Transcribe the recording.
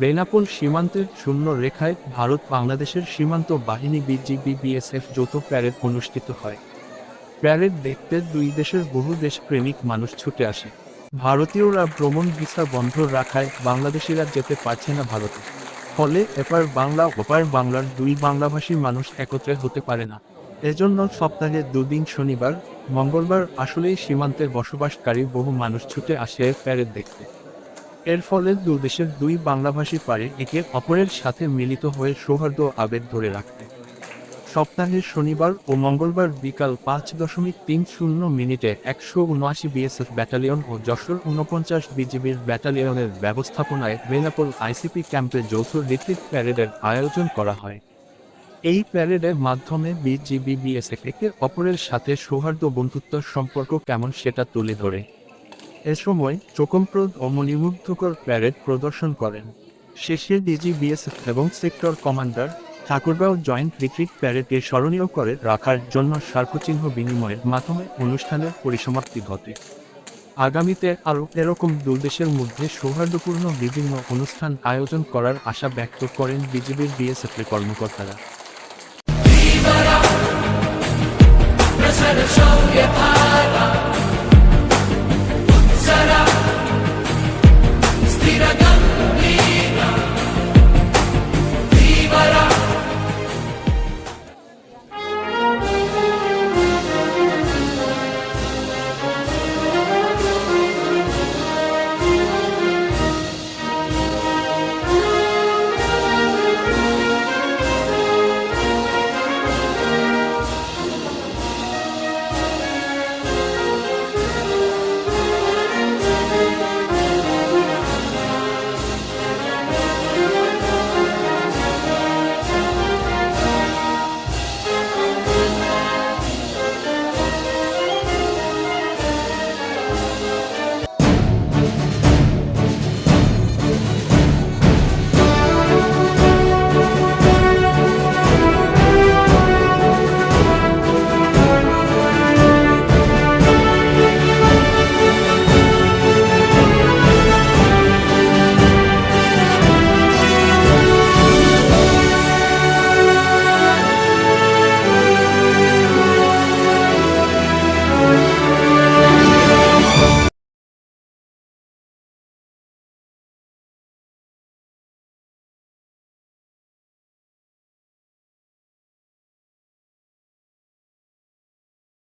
বেনাপোল সীমান্তের শূন্য রেখায় ভারত বাংলাদেশের সীমান্ত বাহিনী বিজিবি বিএসএফ যৌথ প্যারেড অনুষ্ঠিত হয়। প্যারেড দেখতে দুই দেশের বহু দেশপ্রেমিক মানুষ ছুটে আসে। ভারতীয়রা ভ্রমণ ভিসা বন্ধ রাখায় বাংলাদেশিরা যেতে পারছে না ভারতে। ফলে এপার বাংলা, ওপার বাংলার দুই বাংলাভাষী মানুষ একত্রে হতে পারে না। এজন্য সপ্তাহে দুদিন শনিবার, মঙ্গলবার আসলেই সীমান্তে বসবাসকারী বহু মানুষ ছুটে আসে প্যারেড দেখতে। এর ফলে দুদেশের দুই বাংলাভাষী পারে একে অপরের সাথে মিলিত হয়ে সৌহার্দ্য আবেগ ধরে রাখতে সপ্তাহের শনিবার ও মঙ্গলবার বিকাল পাঁচ দশমিক তিন শূন্য মিনিটে একশো উনআশি বিএসএফ ব্যাটালিয়ন ও যশোর উনপঞ্চাশ বিজিবির ব্যাটালিয়নের ব্যবস্থাপনায় বেনাপোল আইসিপি ক্যাম্পে যৌথ রিট্রিট প্যারেডের আয়োজন করা হয়। এই প্যারেডের মাধ্যমে বিজিবি বিএসএফ একে অপরের সাথে সৌহার্দ্য বন্ধুত্ব সম্পর্ক কেমন সেটা তুলে ধরে। এ সময় চোখমপ্রদ ও মণিমুগ্ধকর প্যারেড প্রদর্শন করেন। শেষে ডিজি বিএসএফ এবং sector commander Thakurgaon joint retreat প্যারেডকে স্মরণীয় করে রাখার জন্য স্মারকচিহ্ন বিনিময়ের মাধ্যমে অনুষ্ঠানের পরিসমাপ্তি ঘটে। আগামীতে আরও এরকম দুদেশের মধ্যে সৌহার্দ্যপূর্ণ বিভিন্ন অনুষ্ঠান আয়োজন করার আশা ব্যক্ত করেন বিজেপির বিএসএফের কর্মকর্তারা।